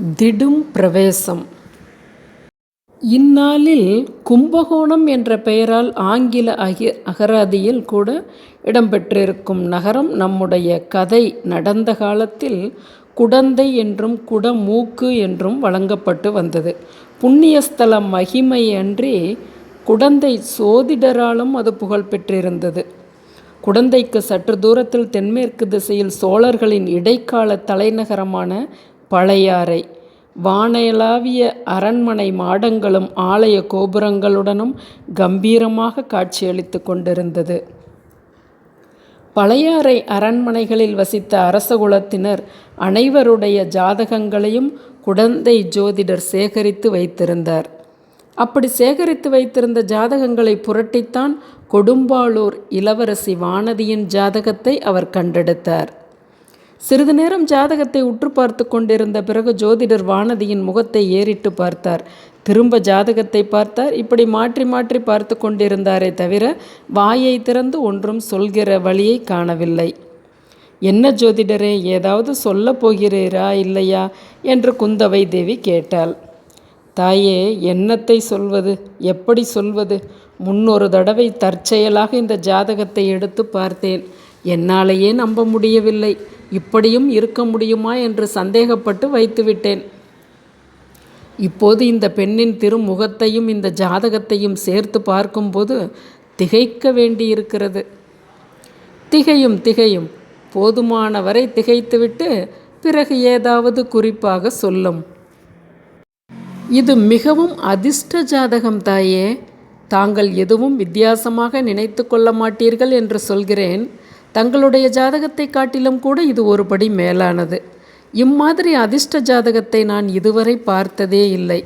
திடும் பிரவேசம். இந்நாளில் கும்பகோணம் என்ற பெயரால் ஆங்கில அகி அகராதியில் கூட இடம்பெற்றிருக்கும் நகரம் நம்முடைய கதை நடந்த காலத்தில் குடந்தை என்றும் குடமூக்கு என்றும் வழங்கப்பட்டு வந்தது. புண்ணியஸ்தல மகிமை அன்றி குடந்தை சோதிடராலும் அது புகழ் பெற்றிருந்தது. குடந்தைக்கு சற்று தூரத்தில் தென்மேற்கு திசையில் சோழர்களின் இடைக்கால தலைநகரமான பழையாறை. வானளாவிய அரண்மனை மாடங்களும் ஆலய கோபுரங்களுடனும் கம்பீரமாக காட்சியளித்து கொண்டிருந்தது. பழையாறை அரண்மனைகளில் வசித்த அரசகுலத்தினர் அனைவருடைய ஜாதகங்களையும் குடந்தை ஜோதிடர் சேகரித்து வைத்திருந்தார். அப்படி சேகரித்து வைத்திருந்த ஜாதகங்களை புரட்டித்தான் கொடும்பாளூர் இளவரசி வானதியின் ஜாதகத்தை அவர் கண்டெடுத்தார். சிறிது நேரம் ஜாதகத்தை உற்று பார்த்து கொண்டிருந்த பிறகு ஜோதிடர் வானதியின் முகத்தை ஏறிட்டு பார்த்தார். திரும்ப ஜாதகத்தை பார்த்தார். இப்படி மாற்றி மாற்றி பார்த்து கொண்டிருந்தாரே தவிர வாயை திறந்து ஒன்றும் சொல்கிற வழியை காணவில்லை. என்ன ஜோதிடரே ஏதாவது சொல்லப் போகிறீரா இல்லையா? என்று குந்தவை தேவி கேட்டாள். தாயே என்னத்தை சொல்வது? எப்படி சொல்வது? முன்னொரு தடவை தற்செயலாக இந்த ஜாதகத்தை எடுத்து பார்த்தேன். என்னாலேயே நம்ப முடியவில்லை. இப்படியும் இருக்க முடியுமா என்று சந்தேகப்பட்டு வைத்துவிட்டேன். இப்போது இந்த பெண்ணின் திருமுகத்தையும் இந்த ஜாதகத்தையும் சேர்த்து பார்க்கும்போது திகைக்க வேண்டியிருக்கிறது. திகையும் திகையும். போதுமான வரை திகைத்துவிட்டு பிறகு ஏதாவது குறிப்பாக சொல்லும். இது மிகவும் அதிர்ஷ்ட ஜாதகம் தாயே. தாங்கள் எதுவும் வித்தியாசமாக நினைத்து கொள்ள மாட்டீர்கள் என்று சொல்கிறேன். தங்களுடைய ஜாதகத்தை காட்டிலும் கூட இது ஒருபடி மேலானது. இம்மாதிரி அதிர்ஷ்ட ஜாதகத்தை நான் இதுவரை பார்த்ததே இல்லை.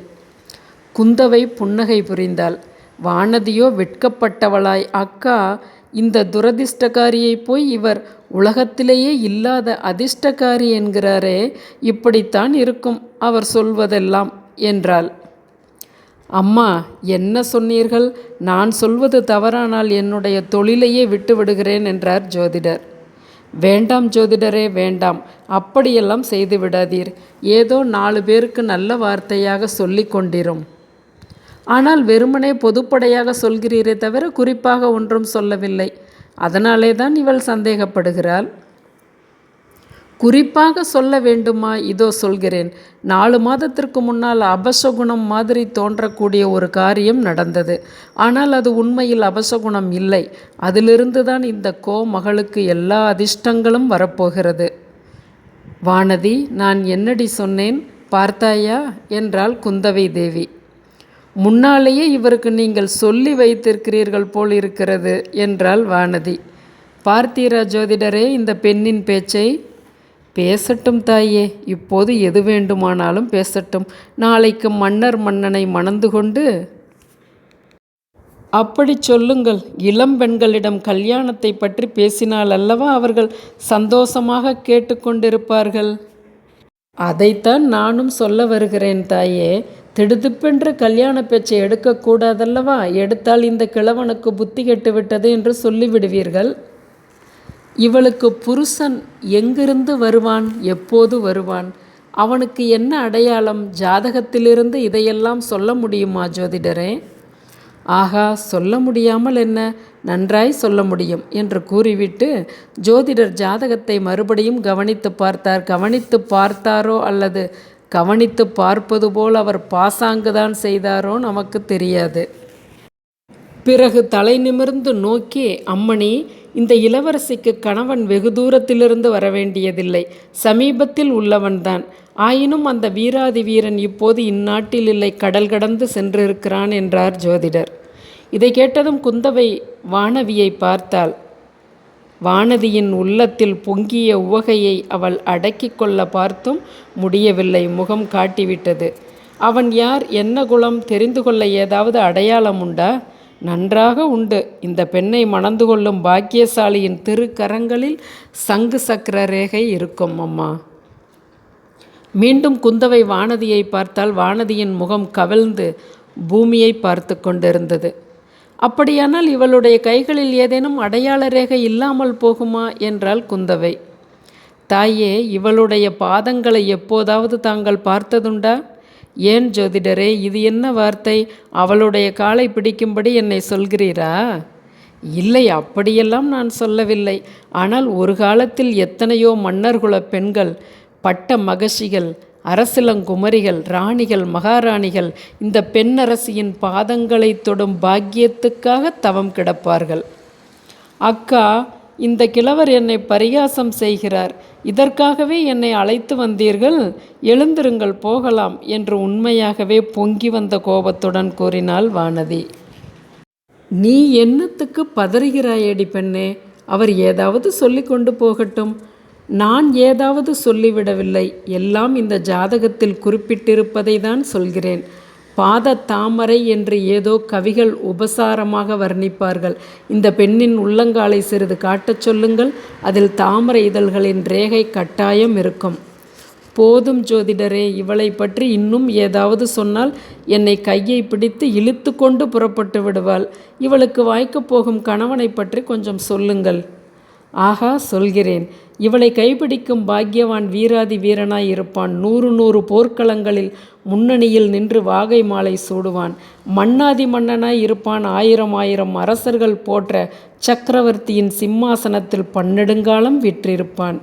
குந்தவை புன்னகை புரிந்தாள். வானதியோ வெட்கப்பட்டவளாய். அக்கா இந்த துரதிர்ஷ்டக்காரியை போய் இவர் உலகத்திலேயே இல்லாத அதிர்ஷ்டக்காரி என்கிறாரே இப்படித்தான் இருக்கும் அவர் சொல்வதெல்லாம் என்றாள். அம்மா என்ன சொன்னீர்கள்? நான் சொல்வது தவறானால் என்னுடைய தொழிலையே விட்டு விடுகிறேன் என்றார் ஜோதிடர். வேண்டாம் ஜோதிடரே வேண்டாம். அப்படியெல்லாம் செய்து விடாதீர். ஏதோ நாலு பேருக்கு நல்ல வார்த்தையாக சொல்லி கொண்டிரும். ஆனால் வெறுமனே பொதுப்படையாக சொல்கிறீரே தவிர குறிப்பாக ஒன்றும் சொல்லவில்லை. அதனாலே தான் இவள் சந்தேகப்படுகிறாள். குறிப்பாக சொல்ல வேண்டுமா? இதோ சொல்கிறேன். நாலு மாதத்திற்கு முன்னால் அபசகுணம் மாதிரி தோன்றக்கூடிய ஒரு காரியம் நடந்தது. ஆனால் அது உண்மையில் அபசகுணம் இல்லை. அதிலிருந்து தான் இந்த கோ மகளுக்கு எல்லா அதிர்ஷ்டங்களும் வரப்போகிறது. வானதி நான் என்னடி சொன்னேன்? பார்த்தாயா? என்றாள் குந்தவை தேவி. முன்னாலேயே இவருக்கு நீங்கள் சொல்லி வைத்திருக்கிறீர்கள் போல் இருக்கிறது என்றாள் வானதி. பார்த்தீரா ஜோதிடரே இந்த பெண்ணின் பேச்சை பேசட்டும் தாயே. இப்போது எது வேண்டுமானாலும் பேசட்டும். நாளைக்கு மன்னர் மன்னனை மணந்து கொண்டு அப்படி சொல்லுங்கள். இளம் பெண்களிடம் கல்யாணத்தை பற்றி பேசினால் அல்லவா அவர்கள் சந்தோஷமாக கேட்டுக்கொண்டிருப்பார்கள் அதைத்தான் நானும் சொல்ல வருகிறேன் தாயே. திடுதிப்பென்று கல்யாண பேச்சை எடுக்கக்கூடாதல்லவா? எடுத்தால் இந்த கிழவனுக்கு புத்தி கெட்டுவிட்டது என்று சொல்லிவிடுவீர்கள். இவளுக்கு புருஷன் எங்கிருந்து வருவான்? எப்போது வருவான்? அவனுக்கு என்ன அடையாளம்? ஜாதகத்திலிருந்து இதையெல்லாம் சொல்ல முடியுமா ஜோதிடரே? ஆகா சொல்ல முடியாமல் என்ன? நன்றாய் சொல்ல முடியும் என்று கூறிவிட்டு ஜோதிடர் ஜாதகத்தை மறுபடியும் கவனித்து பார்த்தார். கவனித்து பார்த்தாரோ அல்லது கவனித்து பார்ப்பது போல் அவர் பாசாங்குதான் செய்தாரோ நமக்கு தெரியாது. பிறகு தலை நிமிர்ந்து நோக்கி அம்மணி இந்த இளவரசிக்கு கணவன் வெகு தூரத்திலிருந்து வரவேண்டியதில்லை. சமீபத்தில் உள்ளவன்தான். ஆயினும் அந்த வீராதி வீரன் இப்போது இந்நாட்டில் இல்லை. கடல் கடந்து சென்றிருக்கிறான் என்றார் ஜோதிடர். இதை கேட்டதும் குந்தவை வானவியை பார்த்தாள். வானதியின் உள்ளத்தில் பொங்கிய உவகையை அவள் அடக்கி கொள்ள பார்த்தும் முடியவில்லை. முகம் காட்டிவிட்டது. அவன் யார்? என்ன குலம்? தெரிந்து கொள்ள ஏதாவது அடையாளம் உண்டா? நன்றாக உண்டு. இந்த பெண்ணை மணந்து கொள்ளும் பாக்கியசாலியின் திருக்கரங்களில் சங்கு சக்கர ரேகை இருக்கும் அம்மா. மீண்டும் குந்தவை வானதியை பார்த்தால் வானதியின் முகம் கவிழ்ந்து பூமியை பார்த்து கொண்டிருந்தது. அப்படியானால் இவளுடைய கைகளில் ஏதேனும் அடையாள ரேகை இல்லாமல் போகுமா என்றாள் குந்தவை. தாயே இவளுடைய பாதங்களை எப்போதாவது தாங்கள் பார்த்ததுண்டா? ஏன் ஜோதிடரே இது என்ன வார்த்தை? அவளுடைய காலை பிடிக்கும்படி என்னை சொல்கிறீரா? இல்லை அப்படியெல்லாம் நான் சொல்லவில்லை. ஆனால் ஒரு காலத்தில் எத்தனையோ மன்னர்குல பெண்கள் பட்ட மகஷிகள் அரசிலங்குமரிகள் ராணிகள் மகாராணிகள் இந்த பெண்ணரசியின் பாதங்களை தொடும் பாக்கியத்துக்காக தவம் கிடப்பார்கள். அக்கா இந்த கிழவர் என்னை பரிகாசம் செய்கிறார். இதற்காகவே என்னை அழைத்து வந்தீர்கள். எழுந்திருங்கள் போகலாம் என்று உண்மையாகவே பொங்கி வந்த கோபத்துடன் கூறினாள் வானதி. நீ என்னத்துக்கு பதறுகிறாயேடி பெண்ணே? அவர் ஏதாவது சொல்லி கொண்டு போகட்டும். நான் ஏதாவது சொல்லிவிடவில்லை. எல்லாம் இந்த ஜாதகத்தில் குறிப்பிட்டிருப்பதை தான் சொல்கிறேன். பாத தாமரை என்று ஏதோ கவிகள் உபசாரமாக வர்ணிப்பார்கள். இந்த பெண்ணின் உள்ளங்காலை சிறிது காட்டச் சொல்லுங்கள். அதில் தாமரை இதழ்களின் ரேகை கட்டாயம் இருக்கும். போதும் ஜோதிடரே இவளை பற்றி இன்னும் ஏதாவது சொன்னால் என்னை கையை பிடித்து இழுத்து கொண்டு புறப்பட்டு விடுவாள். இவளுக்கு வாய்க்கப் போகும் கணவனை பற்றி கொஞ்சம் சொல்லுங்கள். ஆகா சொல்கிறேன் இவளை கைப்பிடிக்கும் பாக்கியவான் வீராதி வீரனாய் இருப்பான். நூறு நூறு போர்க்களங்களில் முன்னணியில் நின்று வாகை மாலை சூடுவான். மன்னாதி மன்னனாய் இருப்பான். ஆயிரம் ஆயிரம் அரசர்கள் போற்ற சக்கரவர்த்தியின் சிம்மாசனத்தில் பன்னெடுங்காலம் விற்றிருப்பான்.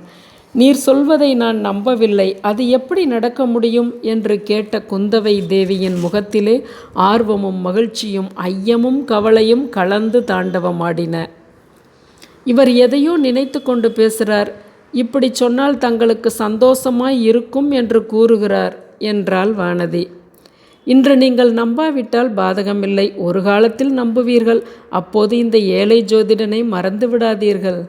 நீர் சொல்வதை நான் நம்பவில்லை. அது எப்படி நடக்க முடியும்? என்று கேட்ட குந்தவை தேவியின் முகத்திலே ஆர்வமும் மகிழ்ச்சியும் ஐயமும் கவலையும் கலந்து தாண்டவமாடின. இவர் எதையோ நினைத்து கொண்டு பேசுகிறார் இப்படி சொன்னால் தங்களுக்கு சந்தோஷமாய் இருக்கும் என்று கூறுகிறார் என்றாள் வானதி. இன்று நீங்கள் நம்பாவிட்டால் பாதகமில்லை ஒரு காலத்தில் நம்புவீர்கள் அப்போது இந்த ஏழை ஜோதிடனை மறந்து விடாதீர்கள்.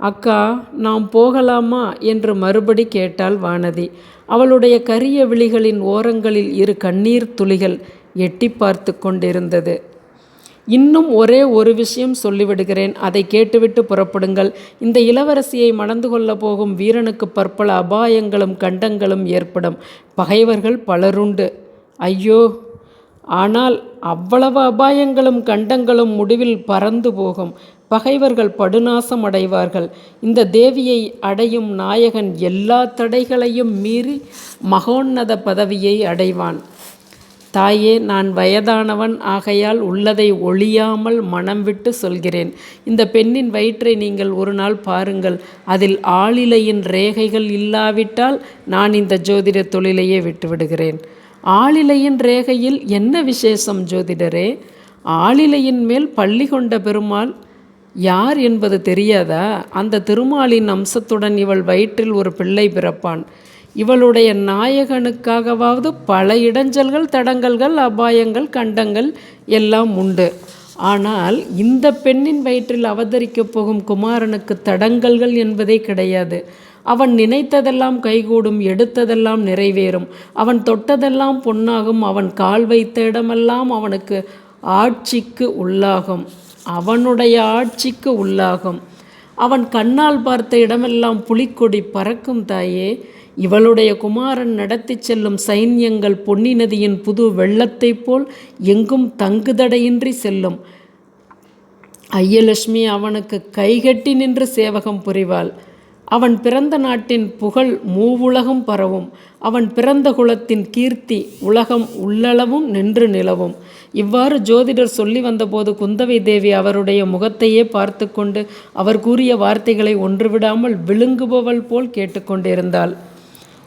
அக்கா நாம் போகலாமா? என்று மறுபடி கேட்டாள் வானதி. அவளுடைய கரிய விழிகளின் ஓரங்களில் இரு கண்ணீர் துளிகள் எட்டி பார்த்து கொண்டிருந்தது. இன்னும் ஒரே ஒரு விஷயம் சொல்லிவிடுகிறேன். அதை கேட்டுவிட்டு புறப்படுங்கள். இந்த இளவரசியை மணந்து கொள்ளப் போகும் வீரனுக்கு பற்பல அபாயங்களும் கண்டங்களும் ஏற்படும். பகைவர்கள் பலருண்டு. ஐயோ! ஆனால் அவ்வளவு அபாயங்களும் கண்டங்களும் முடிவில் பறந்து போகும். பகைவர்கள் படுநாசம் அடைவார்கள். இந்த தேவியை அடையும் நாயகன் எல்லா தடைகளையும் மீறி மகோன்னத பதவியை அடைவான். தாயே நான் வயதானவன் ஆகையால் உள்ளதை ஒழியாமல் மனம் விட்டு சொல்கிறேன். இந்த பெண்ணின் வயிற்றை நீங்கள் ஒரு நாள் பாருங்கள். அதில் ஆளிலையின் ரேகைகள் இல்லாவிட்டால் நான் இந்த ஜோதிட தொழிலையே விட்டுவிடுகிறேன். ஆளிலையின் ரேகையில் என்ன விசேஷம் ஜோதிடரே? ஆளிலையின் மேல் பள்ளி கொண்ட பெருமாள் யார் என்பது தெரியாதா? அந்த திருமாலின் அம்சத்துடன் இவள் வயிற்றில் ஒரு பிள்ளை பிறப்பான். இவளுடைய நாயகனுக்காகவாவது பல இடைஞ்சல்கள் தடங்கல்கள் அபாயங்கள் கண்டங்கள் எல்லாம் உண்டு. ஆனால் இந்த பெண்ணின் வயிற்றில் அவதரிக்கப் போகும் குமாரனுக்கு தடங்கல்கள் என்பதே கிடையாது. அவன் நினைத்ததெல்லாம் கைகூடும் எடுத்ததெல்லாம் நிறைவேறும். அவன் தொட்டதெல்லாம் பொன்னாகும். அவன் கால் வைத்த இடமெல்லாம் அவனுக்கு ஆட்சிக்கு உள்ளாகும். அவனுடைய ஆட்சிக்கு உள்ளாகும். அவன் கண்ணால் பார்த்த இடமெல்லாம் புலிக்கொடி பறக்கும் தாயே. இவளுடைய குமாரன் நடத்தி செல்லும் சைன்யங்கள் பொன்னி நதியின் புது வெள்ளத்தைப் போல் எங்கும் தங்குதடையின்றி செல்லும். ஐயலட்சுமி அவனுக்கு கைகட்டி நின்று சேவகம் புரிவாள். அவன் பிறந்த நாட்டின் புகழ் மூவுலகம் பரவும். அவன் பிறந்த குலத்தின் கீர்த்தி உலகம் உள்ளளவும் நின்று நிலவும். இவ்வாறு ஜோதிடர் சொல்லி வந்தபோது குந்தவை தேவி அவருடைய முகத்தையே பார்த்து கொண்டு அவர் கூறிய வார்த்தைகளை ஒன்றுவிடாமல் விழுங்குபவள் போல் கேட்டுக்கொண்டிருந்தாள்.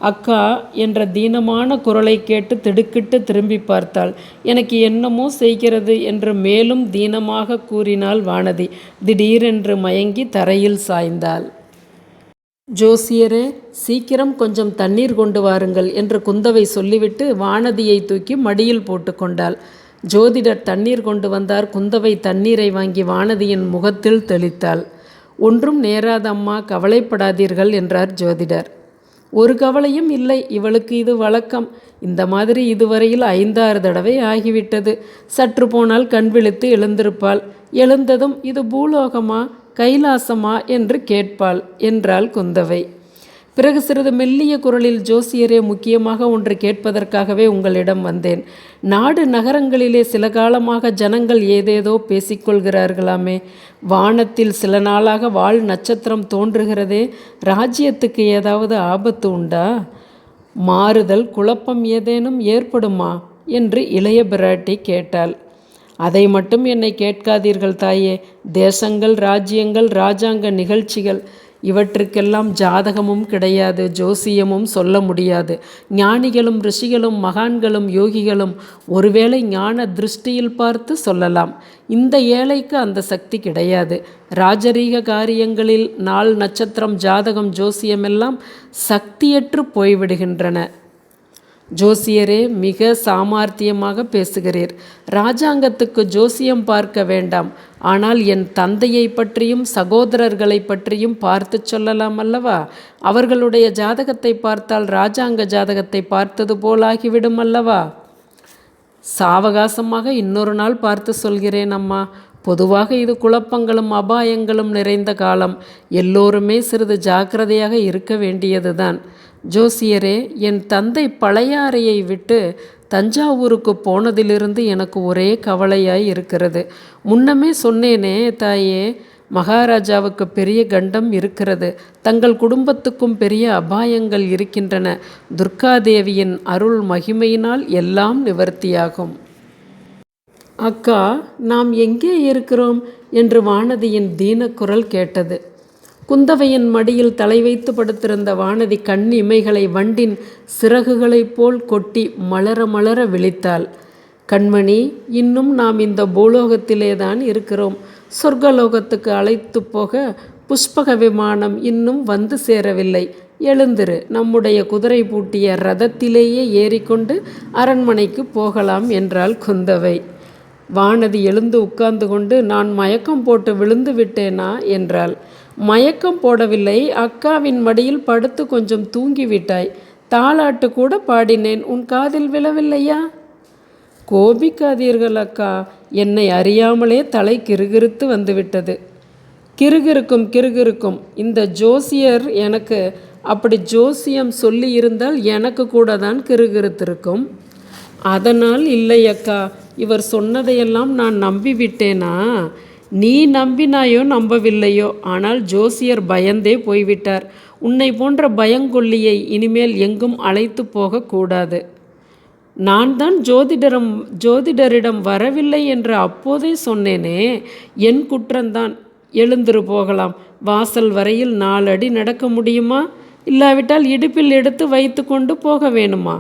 அக்கா என்ற தீனமான குரலை கேட்டு திடுக்கிட்டு திரும்பி பார்த்தாள். எனக்கு என்னமோ செய்கிறது என்று மேலும் தீனமாக கூறினாள் வானதி. திடீரென்று மயங்கி தரையில் சாய்ந்தாள். ஜோசியரே சீக்கிரம் கொஞ்சம் தண்ணீர் கொண்டு வாருங்கள் என்று குந்தவை சொல்லிவிட்டு வானதியை தூக்கி மடியில் போட்டுக்கொண்டாள். ஜோதிடர் தண்ணீர் கொண்டு வந்தார். குந்தவை தண்ணீரை வாங்கி வானதியின் முகத்தில் தெளித்தாள். ஒன்றும் நேராதம்மா கவலைப்படாதீர்கள் என்றார் ஜோதிடர். ஒரு கவலையும் இல்லை. இவளுக்கு இது வழக்கம். இந்த மாதிரி இதுவரையில் ஐந்தாறு தடவை ஆகிவிட்டது. சற்று போனால் கண் விழித்து எழுந்திருப்பாள். எழுந்ததும் இது பூலோகமா? கைலாசமா? என்று கேட்பாள் என்றாள் குந்தவை. பிறகு சிறிது மெல்லிய குரலில் ஜோசியரே முக்கியமாக ஒன்று கேட்பதற்காகவே உங்களிடம் வந்தேன். நாடு நகரங்களிலே சில காலமாக ஜனங்கள் ஏதேதோ பேசிக்கொள்கிறார்களாமே. வானத்தில் சில நாளாக வால் நட்சத்திரம் தோன்றுகிறதே. ராஜ்யத்துக்கு ஏதாவது ஆபத்து உண்டா? மாறுதல் குழப்பம் ஏதேனும் ஏற்படுமா? என்று இளைய பிராட்டி கேட்டாள். அதை மட்டும் என்னை கேட்காதீர்கள் தாயே. தேசங்கள் ராஜ்யங்கள் ராஜாங்க நிகழ்ச்சிகள் இவற்றுக்கெல்லாம் ஜாதகமும் கிடையாது ஜோசியமும் சொல்ல முடியாது. ஞானிகளும் ரிஷிகளும் மகான்களும் யோகிகளும் ஒருவேளை ஞான திருஷ்டியில் பார்த்து சொல்லலாம். இந்த ஏழைக்கு அந்த சக்தி கிடையாது. ராஜரீக காரியங்களில் நாள் நட்சத்திரம் ஜாதகம் ஜோசியமெல்லாம் சக்தியற்று போய்விடுகின்றன. ஜோசியரே மிக சாமார்த்தியமாக பேசுகிறீர். ராஜாங்கத்துக்கு ஜோசியம் பார்க்க வேண்டாம். ஆனால் என் தந்தையை பற்றியும் சகோதரர்களை பற்றியும் பார்த்து சொல்லலாம் அல்லவா? அவர்களுடைய ஜாதகத்தை பார்த்தால் ராஜாங்க ஜாதகத்தை பார்த்தது போலாகிவிடும் அல்லவா? சாவகாசமாக இன்னொரு நாள் பார்த்து சொல்கிறேன் அம்மா. பொதுவாக இது குழப்பங்களும் அபாயங்களும் நிறைந்த காலம். எல்லோருமே சிறிது ஜாக்கிரதையாக இருக்க வேண்டியதுதான். ஜோசியரே என் தந்தை பழையாறையை விட்டு தஞ்சாவூருக்கு போனதிலிருந்து எனக்கு ஒரே கவலையாய் இருக்கிறது. முன்னமே சொன்னேனே தாயே மகாராஜாவுக்கு பெரிய கண்டம் இருக்கிறது. தங்கள் குடும்பத்துக்கும் பெரிய அபாயங்கள் இருக்கின்றன. துர்காதேவியின் அருள் மகிமையினால் எல்லாம் நிவர்த்தியாகும். அக்கா நாம் எங்கே இருக்கிறோம்? என்று வானதியின் தீனக்குரல் கேட்டது. குந்தவையின் மடியில் தலை வைத்து படுத்திருந்த வானதி கண் இமைகளை வண்டின் சிறகுகளைப் போல் கொட்டி மலர மலர விழித்தாள். கண்மணி இன்னும் நாம் இந்த பூலோகத்திலே தான் இருக்கிறோம். சொர்க்கலோகத்துக்கு அழைத்து போக புஷ்பக விமானம் இன்னும் வந்து சேரவில்லை. எழுந்திரு. நம்முடைய குதிரை பூட்டிய ரதத்திலேயே ஏறிக்கொண்டு அரண்மனைக்கு போகலாம் என்றாள் குந்தவை. வானதி எழுந்து உட்கார்ந்து கொண்டு நான் மயக்கம் போட்டு விழுந்து விட்டேனா? என்றாள். மயக்கம் போடவில்லை. அக்காவின் மடியில் படுத்து கொஞ்சம் தூங்கிவிட்டாய். தாளாட்டு கூட பாடினேன். உன் காதில் விழவில்லையா? கோபிக்காதீர்கள் அக்கா. என்னை அறியாமலே தலை கிறுகிறுத்து வந்துவிட்டது. கிருகிருக்கும் கிறுகிறுக்கும் இந்த ஜோசியர் எனக்கு அப்படி ஜோசியம் சொல்லி இருந்தால் எனக்கு கூட தான் கிருகிருத்திருக்கும். அதனால் இல்லை அக்கா. இவர் சொன்னதையெல்லாம் நான் நம்பிவிட்டேனா? நீ நம்பினாயோ நம்பவில்லையோ ஆனால் ஜோசியர் பயந்தே போய்விட்டார். உன்னை போன்ற பயங்கொல்லியை இனிமேல் எங்கும் அழைத்து போகக்கூடாது நான் தான் ஜோதிடரம் ஜோதிடரிடம் வரவில்லை என்று அப்போதே சொன்னேனே என் குற்றந்தான். எழுந்துரு போகலாம். வாசல் வரையில் நாலடி நடக்க முடியுமா? இல்லாவிட்டால் இடுப்பில் எடுத்து வைத்து கொண்டு போக வேணுமா?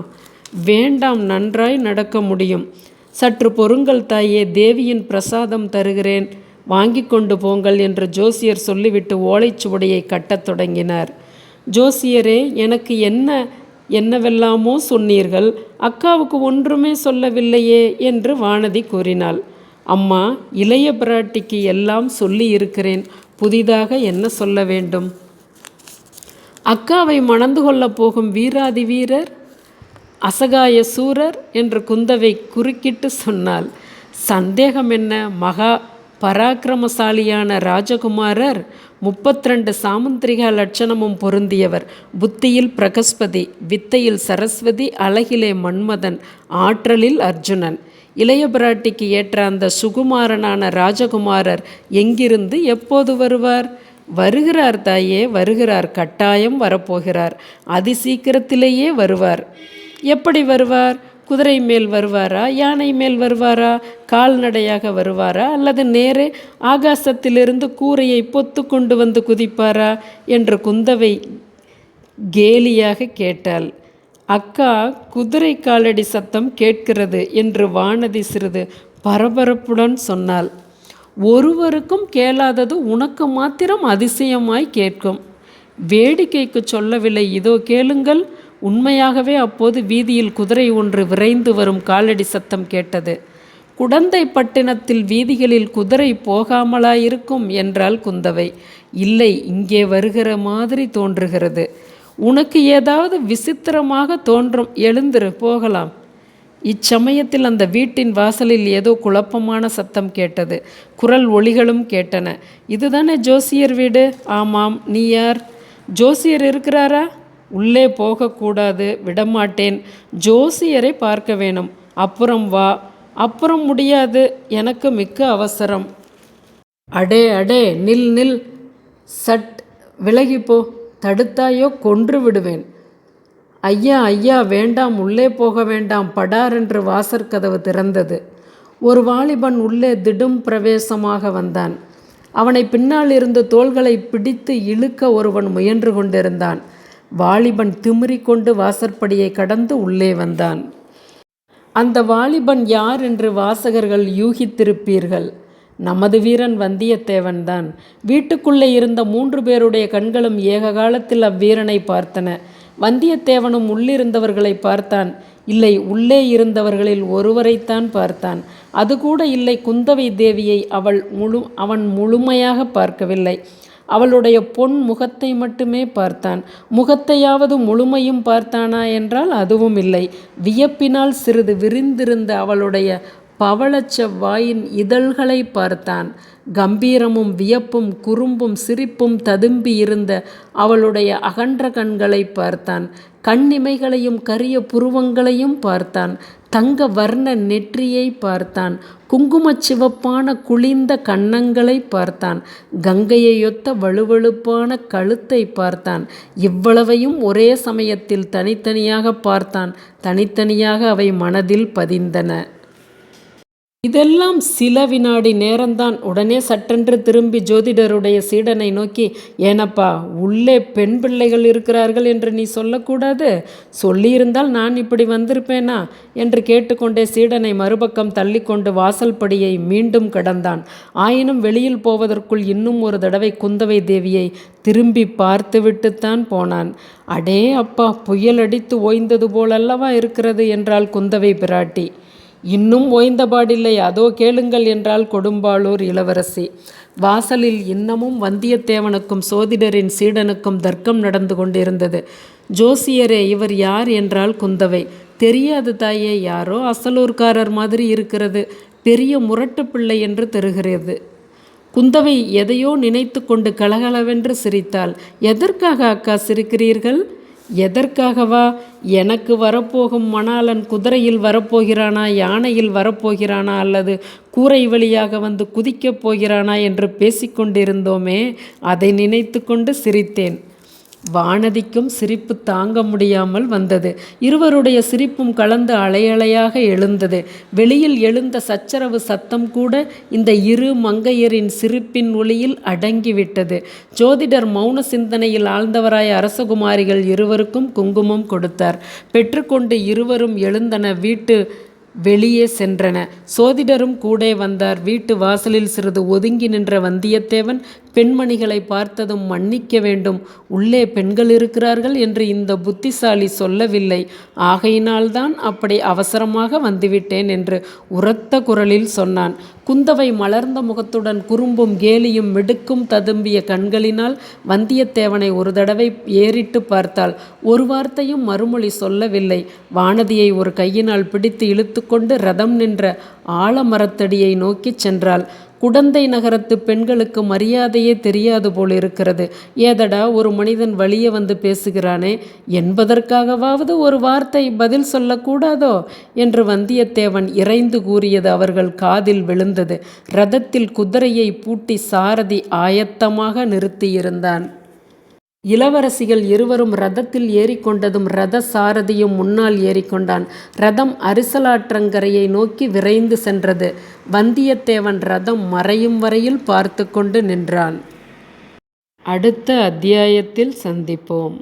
வேண்டாம் நன்றாய் நடக்க முடியும். சற்று பொருங்கள் தாயே தேவியின் பிரசாதம் தருகிறேன். வாங்கி கொண்டு போங்கள் என்று ஜோசியர் சொல்லிவிட்டு ஓலைச்சுவடியை கட்டத் தொடங்கினார். ஜோசியரே எனக்கு என்ன என்னவெல்லாமோ சொன்னீர்கள் அக்காவுக்கு ஒன்றுமே சொல்லவில்லையே என்று வானதி கூறினாள். அம்மா இளைய பிராட்டிக்கு எல்லாம் சொல்லி இருக்கிறேன் புதிதாக என்ன சொல்ல வேண்டும்? அக்காவை மணந்து கொள்ளப் போகும் வீராதி வீரர் அசகாய சூரர் என்று குந்தவை குறுக்கிட்டு சொன்னாள். சந்தேகம் என்ன மகா பராக்கிரமசாலியான ராஜகுமாரர் முப்பத்திரண்டு சாமுந்திரிகா லட்சணமும் பொருந்தியவர். புத்தியில் பிரகஸ்பதி வித்தையில் சரஸ்வதி அழகிலே மன்மதன் ஆற்றலில் அர்ஜுனன். இளைய பிராட்டிக்கு ஏற்ற அந்த சுகுமாரனான ராஜகுமாரர் எங்கிருந்து எப்போது வருவார்? வருகிறார் தாயே வருகிறார் கட்டாயம் வரப்போகிறார். அதிசீக்கிரத்திலேயே வருவார். எப்படி வருவார்? குதிரை மேல் வருவாரா? யானை மேல் வருவாரா? கால்நடையாக வருவாரா? அல்லது நேரே ஆகாசத்திலிருந்து கூரையை பொத்து கொண்டு வந்து குதிப்பாரா? என்று குந்தவை கேலியாக கேட்டாள். அக்கா குதிரை காலடி சத்தம் கேட்கிறது என்று வானதி சிறிது பரபரப்புடன் சொன்னாள். ஒருவருக்கும் கேளாதது உனக்கு மாத்திரம் அதிசயமாய் கேட்கும். வேடிக்கைக்கு சொல்லவில்லை. இதோ கேளுங்கள். உண்மையாகவே அப்போது வீதியில் குதிரை ஒன்று விரைந்து வரும் காலடி சத்தம் கேட்டது. குடந்தை பட்டினத்தில் வீதிகளில் குதிரை போகாமலாயிருக்கும் என்றால் குந்தவை. இல்லை இங்கே வருகிற மாதிரி தோன்றுகிறது. உனக்கு ஏதாவது விசித்திரமாக தோன்றும் எழுந்திரு போகலாம். இச்சமயத்தில் அந்த வீட்டின் வாசலில் ஏதோ குழப்பமான சத்தம் கேட்டது. குரல் ஒளிகளும் கேட்டன. இதுதானே ஜோசியர் வீடு? ஆமாம் நீ யார்? ஜோசியர் இருக்கிறாரா? உள்ளே போகக்கூடாது விடமாட்டேன். ஜோசியரை பார்க்க வேணும். அப்புறம் வா. அப்புறம் முடியாது. எனக்கு மிக்க அவசரம். அடே அடே நில் நில். சட் விலகிப்போ தடுத்தாயோ கொன்று விடுவேன். ஐயா ஐயா வேண்டாம். உள்ளே போக வேண்டாம். படார் என்று வாசற்கதவு திறந்தது. ஒரு வாலிபன் உள்ளே திடும் பிரவேசமாக வந்தான். அவனை பின்னால் இருந்து தோள்களை பிடித்து இழுக்க ஒருவன் முயன்று கொண்டிருந்தான். வாலிபன் திமிரிக்கொண்டு வாசற்படியை கடந்து உள்ளே வந்தான். அந்த வாலிபன் யார் என்று வாசகர்கள் யூகித்திருப்பீர்கள். நமது வீரன் வந்தியத்தேவன்தான். வீட்டுக்குள்ளே இருந்த மூன்று பேருடைய கண்களும் ஏக காலத்தில் அவ்வீரனை பார்த்தன. வந்தியத்தேவனும் உள்ளிருந்தவர்களை பார்த்தான். இல்லை உள்ளே இருந்தவர்களில் ஒருவரைத்தான் பார்த்தான். அது கூட இல்லை குந்தவை தேவியை அவள் முழு அவன் முழுமையாக பார்க்கவில்லை. அவளுடைய பொன் முகத்தை மட்டுமே பார்த்தான். முகத்தையாவது முழுமையும் பார்த்தானா என்றால் அதுவும் இல்லை வியப்பினால் சிறிது விரிந்திருந்த அவளுடைய பவளச்செவ்வாயின் இதழ்களை பார்த்தான். கம்பீரமும் வியப்பும் குறும்பும் சிரிப்பும் ததும்பி இருந்த அவளுடைய அகன்ற கண்களை பார்த்தான். கண்ணிமைகளையும் கரிய புருவங்களையும் பார்த்தான். தங்க வர்ண நெற்றியை பார்த்தான். குங்குமச் சிவப்பான குளிர்ந்த கன்னங்களை பார்த்தான். கங்கையையொத்த வழுவழுப்பான கழுத்தை பார்த்தான். இவ்வளவையும் ஒரே சமயத்தில் தனித்தனியாக பார்த்தான். தனித்தனியாக அவை மனதில் பதிந்தன. இதெல்லாம் சில வினாடி நேரம்தான். உடனே சட்டென்று திரும்பி ஜோதிடருடைய சீடனை நோக்கி ஏனப்பா உள்ளே பெண் பிள்ளைகள் இருக்கிறார்கள் என்று நீ சொல்லக்கூடாது. சொல்லியிருந்தால் நான் இப்படி வந்திருப்பேனா? என்று கேட்டுக்கொண்டே சீடனை மறுபக்கம் தள்ளிக்கொண்டு வாசல் படியை மீண்டும் கடந்தான். ஆயினும் வெளியில் போவதற்குள் இன்னும் ஒரு தடவை குந்தவை தேவியை திரும்பி பார்த்துவிட்டுத்தான் போனான். அடே அப்பா புயல் அடித்து ஓய்ந்தது போலல்லவா இருக்கிறது? என்றாள் குந்தவை பிராட்டி. இன்னும் ஓய்ந்தபாடில்லை. அதோ கேளுங்கள் என்றால் கொடும்பாளூர் இளவரசி. வாசலில் இன்னமும் வந்தியத்தேவனுக்கும் சோதிடரின் சீடனுக்கும் தர்க்கம் நடந்து கொண்டிருந்தது. ஜோசியரே இவர் யார் என்றால் குந்தவை. தெரியாது தாயே யாரோ அசலூர்காரர் மாதிரி இருக்கிறது. பெரிய முரட்டு பிள்ளை என்று தெரிகிறது. குந்தவை எதையோ நினைத்து கொண்டு கலகலவென்று சிரித்தாள். எதற்காக அக்கா சிரிக்கிறீர்கள்? எதற்காகவா? எனக்கு வரப்போகும் மணாளன் குதிரையில் வரப்போகிறானா யானையில் வரப்போகிறானா அல்லது கூரை வழியாக வந்து குதிக்கப் போகிறானா என்று பேசிக்கொண்டிருந்தோமே அதை நினைத்து கொண்டு சிரித்தேன். வானதிக்கும் சிரிப்பு தாங்க முடியாமல் வந்தது. இருவருடைய சிரிப்பும் கலந்து அலையலையாக எழுந்தது. வெளியில் எழுந்த சச்சரவு சத்தம் கூட இந்த இரு மங்கையரின் சிரிப்பின் ஒளியில் அடங்கிவிட்டது. ஜோதிடர் மௌன சிந்தனையில் ஆழ்ந்தவராய அரசகுமாரிகள் இருவருக்கும் குங்குமம் கொடுத்தார். பெற்றுக்கொண்டு இருவரும் எழுந்தன வீட்டு வெளியே சென்றன. சோதிடரும் கூட வந்தார். வீட்டு வாசலில் சிறிது ஒதுங்கி நின்ற வந்தியத்தேவன் பெண்மணிகளை பார்த்ததும் மன்னிக்க வேண்டும். உள்ளே பெண்கள் இருக்கிறார்கள் என்று இந்த புத்திசாலி சொல்லவில்லை. ஆகையினால்தான் அப்படி அவசரமாக வந்துவிட்டேன் என்று உரத்த குரலில் சொன்னான். குந்தவை மலர்ந்த முகத்துடன் குறும்பும் கேலியும் மிடுக்கும் ததும்பிய கண்களினால் வந்தியத்தேவனை ஒரு தடவை ஏறிட்டு பார்த்தாள். ஒரு வார்த்தையும் மறுமொழி சொல்லவில்லை. வானதியை ஒரு கையினால் பிடித்து இழுத்துக்கொண்டு ரதம் நின்ற ஆலமரத்தடியை நோக்கிச் சென்றாள். குடந்தை நகரத்து பெண்களுக்கு மரியாதையே தெரியாது போல் இருக்கிறது. ஏதடா ஒரு மனிதன் வழியே வந்து பேசுகிறானே? என்பதற்காகவாவது ஒரு வார்த்தை பதில் சொல்லக்கூடாதோ? என்று வந்தியத்தேவன் இறைந்து கூறியது அவர்கள் காதில் விழுந்தது. ரதத்தில் குதிரையை பூட்டி சாரதி ஆயத்தமாக நிறுத்தியிருந்தான். இளவரசிகள் இருவரும் ரதத்தில் ஏறிக்கொண்டதும் ரத சாரதியும் முன்னால் ஏறிக்கொண்டான். ரதம் அரிசலாற்றங்கரையை நோக்கி விரைந்து சென்றது. வந்தியத்தேவன் ரதம் மறையும் வரையில் பார்த்து கொண்டு நின்றான். அடுத்த அத்தியாயத்தில் சந்திப்போம்.